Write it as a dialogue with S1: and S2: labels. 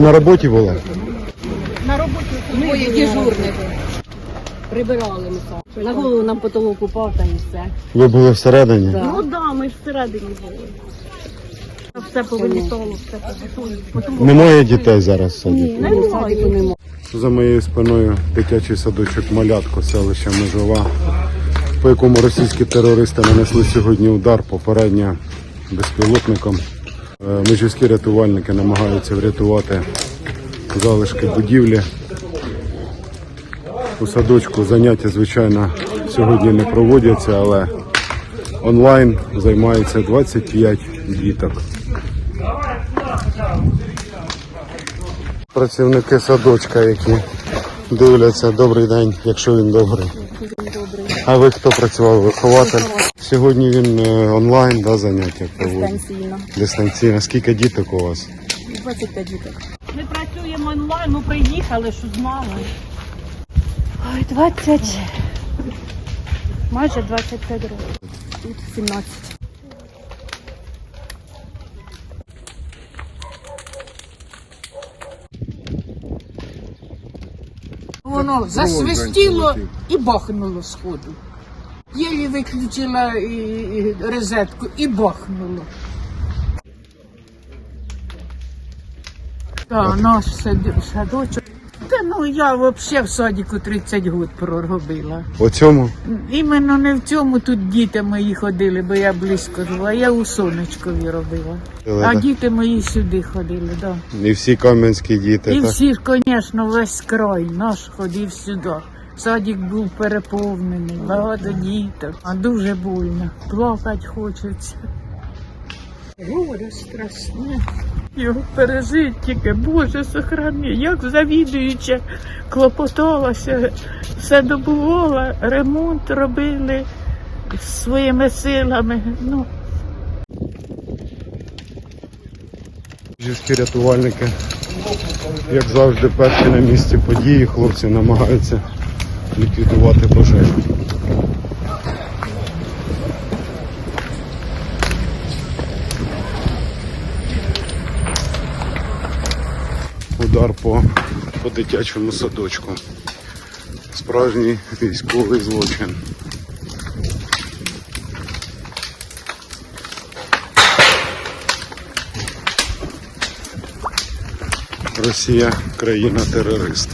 S1: На роботі були?
S2: На роботі
S3: Двоє дежурних. Прибирали ми так. На голову нам потолок упав та і все.
S1: Ви були всередині?
S3: Да.
S2: Ну да, ми всередині були. Все повилітало, все повилітало.
S1: Немає дітей зараз в саді?
S3: Ні, в.
S1: За моєю спиною дитячий садочок Малятко, селище Межова, по якому російські терористи нанесли сьогодні удар попередньо безпілотником. Е, Межівські рятувальники намагаються врятувати залишки будівлі. У садочку заняття, звичайно, сьогодні не проводяться, але онлайн займається 25 діток. Працівники садочка, які дивляться добрий день, якщо він добрий. А ви хто працював? Вихователь? Сьогодні він е, онлайн, да, заняття проводить.
S3: Дистанційно.
S1: Дистанційно. Скільки діток у вас?
S3: 25 діток.
S2: Ми працюємо онлайн, ми приїхали, що знали.
S3: Ой, 20. Майже 25 років. Тут 17.
S4: Воно засвистіло і бахнуло сходу. Єлі виключила і- розетку і бахнуло. Так, наш сад- садочок. Ну я взагалі в садіку 30 років проробила.
S1: У цьому?
S4: Іменно не в цьому тут діти мої ходили, бо я близько жила, я у сонечкові робила. А
S1: Да.
S4: діти мої сюди ходили, так. Да.
S1: І всі кам'янські діти,
S4: І
S1: так?
S4: всі звісно, весь край наш ходив сюди. Садик був переповнений, багато діток, а дуже больно. Плакати хочеться. Горе страшне. Його пережить тільки, Боже, сохрани, як завідуюча клопоталася, все добувала, ремонт робили своїми силами. Ну,
S1: Жінські рятувальники, як завжди, перші на місці події, хлопці намагаються ліквідувати пожежу. Удар по, по дитячому садочку. Справжній військовий злочин. Росія країна терорист.